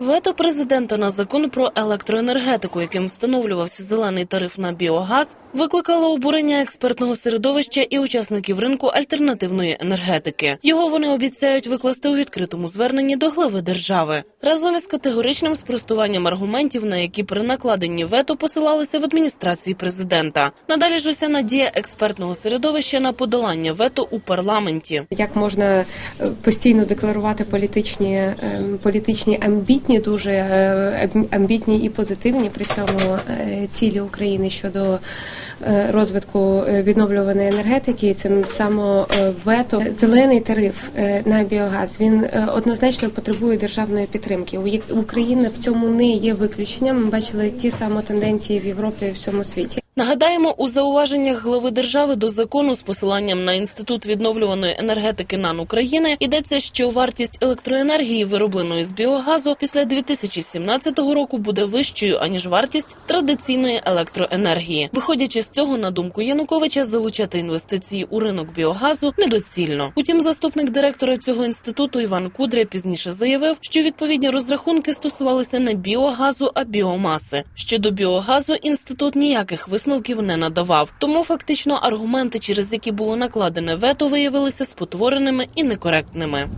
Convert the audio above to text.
Вето президента на закон про електроенергетику, яким встановлювався зелений тариф на біогаз, викликало обурення експертного середовища і учасників ринку альтернативної енергетики. Його вони обіцяють викласти у відкритому зверненні до глави держави разом із категоричним спростуванням аргументів, на які при накладенні вето посилалися в адміністрації президента. Надалі ж уся надія експертного середовища на подолання вето у парламенті. Як можна е, постійно декларувати політичні, е, політичні амбітні, дуже е, амбітні і позитивні при цьому е, цілі України щодо е, розвитку відновлюваної енергетики, і цим само вето зелений тариф на біогаз. Він однозначно потребує державної підтримки. Україна в цьому не є виключенням. Ми бачили ті самі тенденції в Європі і в всьому світі. Нагадаємо, у зауваженнях глави держави до закону з посиланням на інститут відновлюваної енергетики НАН України йдеться, що вартість електроенергії, виробленої з біогазу, після 2017 року буде вищою аніж вартість традиційної електроенергії. Виходячи з цього, на думку Януковича, залучати інвестиції у ринок біогазу недоцільно. Утім, заступник директора цього інституту Іван Кудря пізніше заявив, що відповідні розрахунки стосувалися не біогазу, а біомаси. Щодо біогазу інститут ніяких висновків не надавав. Тому фактично аргументи, через які було накладене вето, виявилися спотвореними і некоректними.